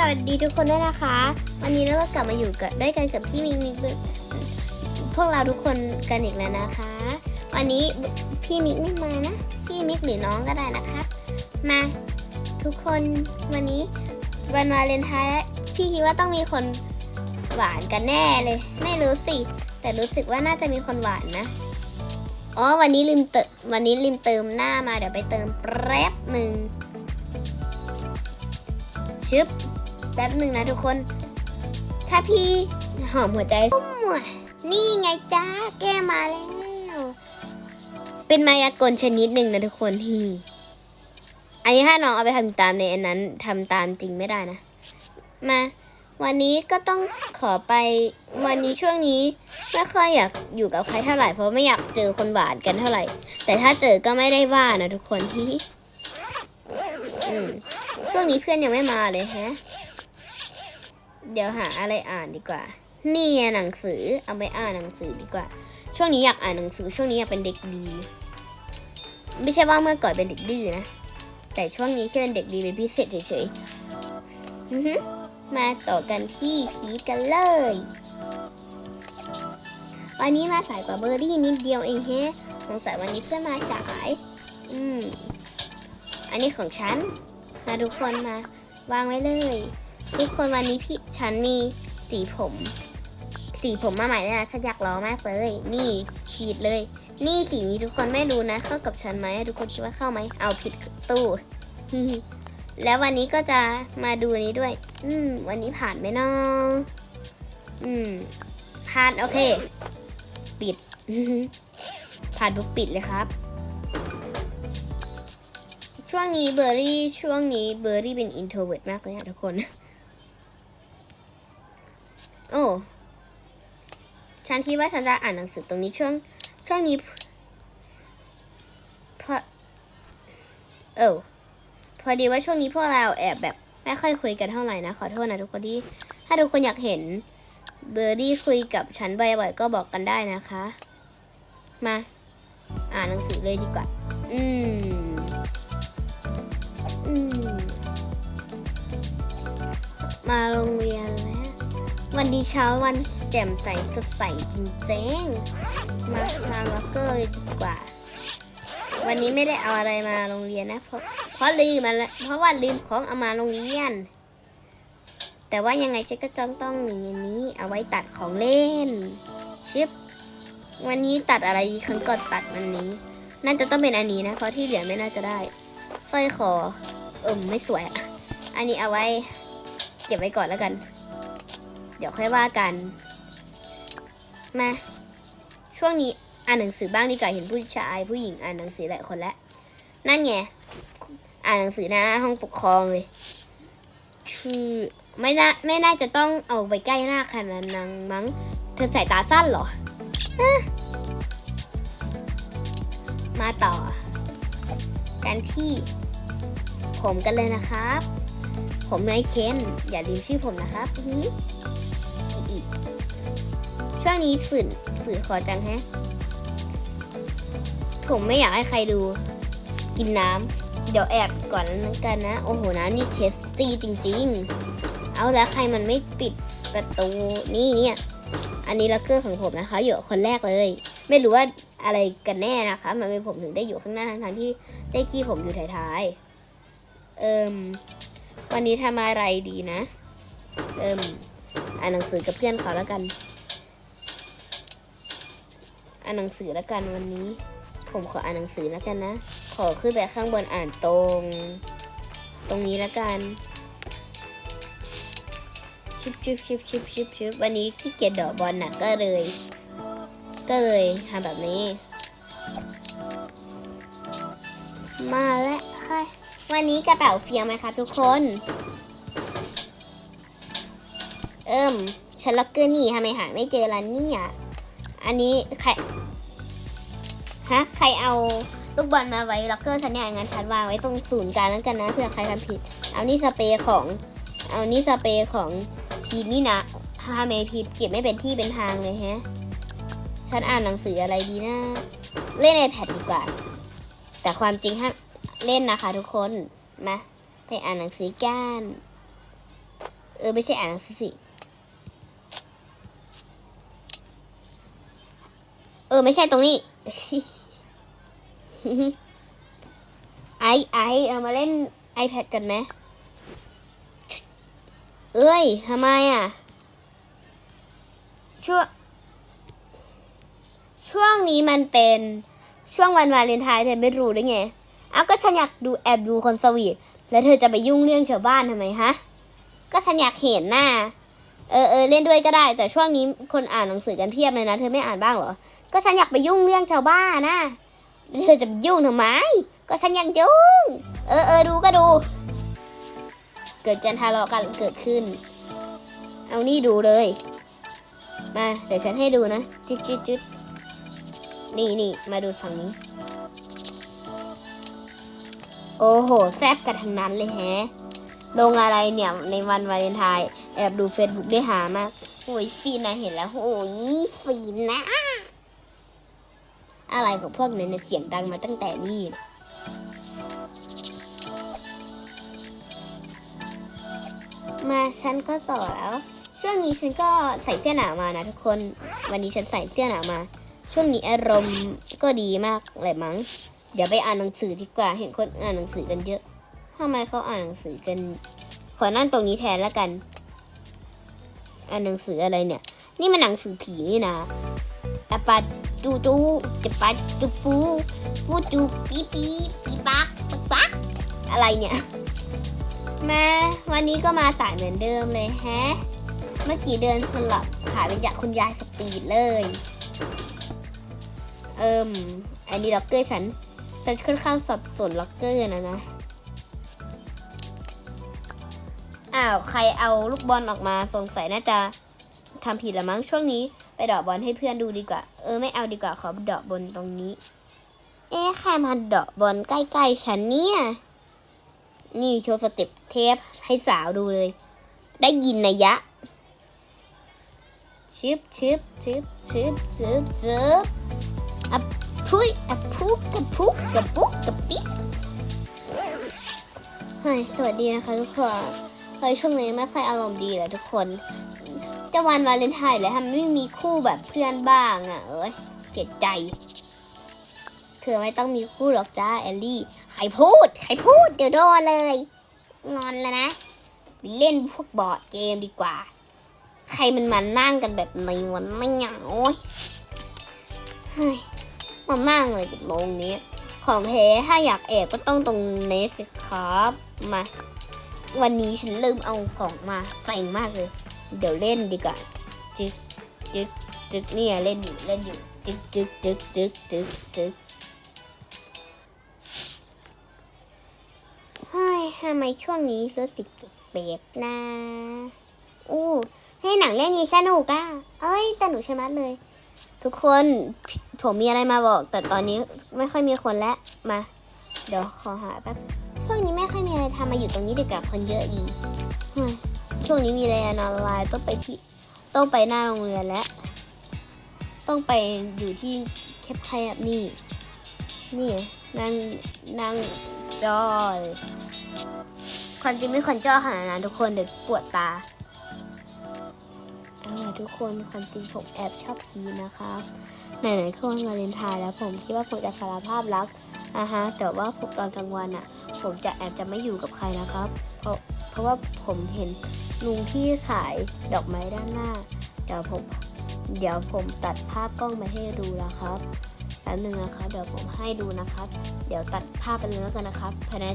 สวัสดีทุกคนด้วยนะคะ วันนี้เราก็กลับมาอยู่กับด้วยกันกับพี่มิกมิกพวกเราทุกคนกันอีกแล้วนะคะ วันนี้พี่มิกไม่มานะ พี่มิกหรือน้องก็ได้นะครับมาทุกคนวันนี้วันวาเลนไทน์แล้วพี่คิดว่าต้องมีคนหวานกันแน่เลย ไม่รู้สิ แต่รู้สึกว่าน่าจะมีคนหวานนะอ๋อวันนี้ลืมเติมวันนี้ลืมเติมหน้ามาเดี๋ยวไปเติมแป๊บหนึ่งชึบ แป๊บหนึ่งนะทุกคน ถ้าพี่หอมหัวใจปุ้มอะนี่ไงจ้าแก้มาแล้วเป็นมายากลชนิดหนึ่งนะทุกคนที่อันนี้ถ้าน้องเอาไปทำตามในอันนั้นทำตามจริงไม่ได้นะ มา วันนี้ก็ต้องขอไปวันนี้ช่วงนี้ไม่ค่อยอยากอยู่กับใครเท่าไหร่เพราะไม่อยากเจอคนหวานกันเท่าไหร่ แต่ถ้าเจอก็ไม่ได้ว่านะทุกคนที่ช่วงนี้เพื่อนยังไม่มาเลยฮะ เดี๋ยวหาอะไรอ่านดีกว่า นี่หนังสือเอาไปอ่านหนังสือดีกว่า ช่วงนี้อยากอ่านหนังสือ ช่วงนี้อยากเป็นเด็กดี ไม่ใช่ว่าเมื่อก่อนเป็นเด็กดื้อนะ แต่ช่วงนี้แค่เป็นเด็กดีเป็นพิเศษเฉยๆมาต่อกันที่พีทกันเลย วันนี้มาสายกว่าเบอร์รี่นิดเดียวเองแฮะสงสัยวันนี้เพื่อนมาสาย อืม อันนี้ของฉัน มาทุกคนมาวางไว้เลย ทุกคนวันนี้พี่ฉันมีสีผม สีผมมาใหม่เลยนะฉันอยากล้อมากเลย นี่ฉีดเลย นี่สีนี้ทุกคนไม่รู้นะ เข้ากับฉันไหมทุกคนคิดว่าเข้าไหมเอาผิดตู้แล้ววันนี้ก็จะมาดูนี้ด้วย อืม วันนี้ผ่านไหมน้องอืม ผ่านโอเค ปิด ผ่านทุกปิดเลยครับ ช่วงนี้เบอร์รี่ช่วงนี้เบอร์รี่เป็นอินโทรเวิร์ดมากเลยอะทุกคน โอ้ ฉันคิดว่าฉันจะอ่านหนังสือตรงนี้ช่วง ช่วงนี้พอเออพอดีว่าช่วงนี้พวกเราแอบแบบไม่ค่อยคุยกันเท่าไหร่นะ ขอโทษนะทุกคนที่ ถ้าทุกคนอยากเห็นเบอร์รี่คุยกับฉันบ่อยๆก็บอกกันได้นะคะ มา อ่านหนังสือเลยดีกว่า อืม อืม มาโรงเรียนแล้ว วันดีเช้าวันแจ่มใสสดใสจริงๆ มามาล็อกเกอร์ดีกว่า วันนี้ไม่ได้เอาอะไรมาโรงเรียนนะ เพราะเพราะลืมมาเพราะว่าลืมของเอามาโรงเรียน แต่ว่ายังไงเจ๊ก็จ้องต้องมีอันนี้ เอาไว้ตัดของเล่น ชิป วันนี้ตัดอะไรครั้งก่อนตัดวันนี้ น่าจะต้องเป็นอันนี้นะ เพราะที่เหลือไม่น่าจะได้สร้อยคอเอิมไม่สวย อันนี้เอาไว้ เก็บไว้ก่อนแล้วกัน เดี๋ยวค่อยว่ากัน มา ช่วงนี้อ่านหนังสือบ้างดีกว่าเห็นผู้ชายผู้หญิงอ่านหนังสือหลายคนแล้ว นั่นไง อ่านหนังสือหน้าห้องปกครองเลย คือไม่น่าไม่น่าจะต้องเอาไปใกล้หน้าขนาดนั้นมั้ง เธอใสายตาสั้นเหรอ มาต่อ กันที่ ผมกันเลยนะครับ ผมนายเคนอย่าลืมชื่อผมนะครับฮีอีอี ช่วงนี้ฝืนฝืนขอจังแฮะ ผมไม่อยากให้ใครดู กินน้ำ เดี๋ยวแอบก่อนนั้นกันนะ โอ้โหนะนี่เทสตี้จริง ๆ เอาแล้วใครมันไม่ปิดประตูนี่เนี่ย อันนี้ลักเกอร์ของผมนะคะอยู่คนแรกเลย ไม่รู้ว่าอะไรกันแน่นะคะมันเป็นผมถึงได้อยู่ข้างหน้าทั้งที่ได้ที่ผมอยู่ท้ายๆ เอิมวันนี้ทำอะไรดีนะ เอิมอ่านหนังสือกับเพื่อนเขาแล้วกัน อ่านหนังสือแล้วกันวันนี้ ผมขออ่านหนังสือแล้วกันนะ ขอขึ้นไปข้างบนอ่านตรง ตรงนี้แล้วกันชิบชิบชิบชิบชิบชิบวันนี้ขี้เกียจเดอกบอลหนักก็เลย ก็เลยทำแบบนี้ มาแล้วค่ะวันนี้กระเป๋าเฟียงไหมคะทุกคน เอิ่มฉันล็อกเกอร์นี่ทำไมหาไม่เจอล่ะเนี่ย อันนี้ใครฮะใครเอาลูกบอลมาไว้ล็อกเกอร์ฉันเนี่ยงั้นฉันวางไว้ตรงศูนย์กลางแล้วกันนะเผื่อใครทำผิด เอานี่สเปรย์ของ เอานี่สเปรย์ของพีนี่นะฮาเมพีเก็บไม่เป็นที่เป็นทางเลยฮะ ฉันอ่านหนังสืออะไรดีนะ เล่นในแพดดีกว่า แต่ความจริงห้ามเล่นนะคะทุกคน มา ไปอ่านหนังสือกัน เออไม่ใช่อ่านหนังสือสิ ออไม่ใช่ตรงนี้ ไอไอเอามาเล่น iPad กันไหมเอ้ยทำไมอะ ช่วงช่วงนี้มันเป็นช่วงวันวาเลนไทน์เธอไม่รู้ได้ไง เอาก็ฉันอยากดูแอบดูคนสวีทแล้วเธอจะไปยุ่งเรื่องชาวบ้านทำไมฮะ ก็ฉันอยากเห็นหน้า เออเออเล่นด้วยก็ได้ แต่ช่วงนี้คนอ่านหนังสือกันเพียบเลยนะ เธอไม่อ่านบ้างเหรอ ก็ฉันอยากไปยุ่งเรื่องชาวบ้านนะเธอจะไปยุ่งทำไม ก็ฉันอยากยุ่ง เออเออดูก็ดู เกิดการทะเลาะกันเกิดขึ้น เอานี่ดูเลย มาเดี๋ยวฉันให้ดูนะจึ๊ดจึ๊ดจึ๊ดนี่นี่มาดูฝั่งนี้ โอ้โห แซบกันทั้งนั้นเลยแฮะลงอะไรเนี่ยในวันวาเลนไทน์แอบดู Facebook ได้หามากโอ้ยฟีนนะเห็นแล้วโอ้ยฟีนนะ อะไรของพวกนั้นเนี่ยเสียงดังมาตั้งแต่นี่มาฉันก็ต่อแล้ว ช่วงนี้ฉันก็ใส่เสื้อหนาวมานะทุกคน วันนี้ฉันใส่เสื้อหนาวมา ช่วงนี้อารมณ์ก็ดีมากเลยมั้ง เดี๋ยวไปอ่านหนังสือดีกว่า เห็นคนอ่านหนังสือกันเยอะทำไมเขาอ่านหนังสือกัน ขอนั่งตรงนี้แทนแล้วกัน อ่านหนังสืออะไรเนี่ย นี่มันหนังสือผีนี่นะอปา จูจูจะปาจูปูปูจูปีปีปีปักปักปักอะไรเนี่ยมาวันนี้ก็มาสายเหมือนเดิมเลยแฮะ เมื่อกี้เดินสลับขาเป็นจากคุณยายสปีดเลย เอิมอันนี้ล็อกเกอร์ฉัน ฉันค่อนข้างสับสนล็อกเกอร์นะนะ อ้าว ใครเอาลูกบอลออกมาสงสัยน่าจะทำผิดละมั้งช่วงนี้ ไปเดอกบอลให้เพื่อนดูดีกว่า เออไม่เอาดีกว่าขอเดอกบอลตรงนี้ เอ๊ะใครมาเดอกบอลใกล้ๆฉันเนี่ย นี่โชว์สเต็ปเทปให้สาวดูเลย ได้ยินนะยะ ชิบชิบชิบชิบชิบชิบอะพุยอะพุกกะพุกกะปุกกะปิเฮ้ยสวัสดีนะคะทุกคนเฮ้ยช่วงนี้ไม่ค่อยอารมณ์ดีเลยทุกคน จะวันวาเลนไทน์เลยทำไม่มีคู่แบบเพื่อนบ้างอะ เอ้ยเสียใจ เธอไม่ต้องมีคู่หรอกจ้าแอลลี่ ใครพูด ใครพูด เดี๋ยวโดนเลย งอนแล้วนะเล่นพวกบอร์ดเกมดีกว่า ใครมันมานั่งกันแบบในวันไม่เหงาโอ้ยเฮ้ยมานั่งเลยกับโรงนี้ ของแท้ถ้าอยากแอบก็ต้องตรงนี้สิครับ มา วันนี้ฉันลืมเอาของมาใส่มากเลย เดี๋ยวเล่นดีกว่าจึกจึกจึกเนี่ยเล่นอยู่เล่นอยู่จึกจึกจึกจึกจึกจึกเฮ้ยทำไมช่วงนี้รู้สึกแปลกนะอู้ให้หนังเรื่องนี้สนุกอะเอ้ย สนุกใช่ไหมเลย ทุกคนผมมีอะไรมาบอก แต่ตอนนี้ไม่ค่อยมีคนแล้วมา เดี๋ยวขอหาแป๊บช่วงนี้ไม่ค่อยมีอะไรทำมาอยู่ตรงนี้เด็กกับคนเยอะดี ช่วงนี้มีเรียนออนไลน์ต้องไปที่ต้องไปหน้าโรงเรียนแล้วต้องไปอยู่ที่แคบๆนี่ นี่นั่งนั่งจอเลยความจริงไม่ควรจอขนาดนั้นทุกคนเดี๋ยวปวดตาเอาล่ะทุกคนความจริงผมแอบชอบพีนะครับไหนๆก็วันวาเลนไทน์แล้วผมคิดว่าผมจะสารภาพรักอะฮะแต่ว่าผมตอนกลางวันอะ ผมจะแอบจะไม่อยู่กับใครนะครับ เพราะเพราะว่าผมเห็น ลุงที่ขายดอกไม้ด้านหน้า เดี๋ยวผมเดี๋ยวผมตัดภาพกล้องมาให้ดูนะครับแป๊บนึงนะครับ เดี๋ยวผมให้ดูนะครับ เดี๋ยวตัดภาพไปเลยแล้วกันนะครับภายใน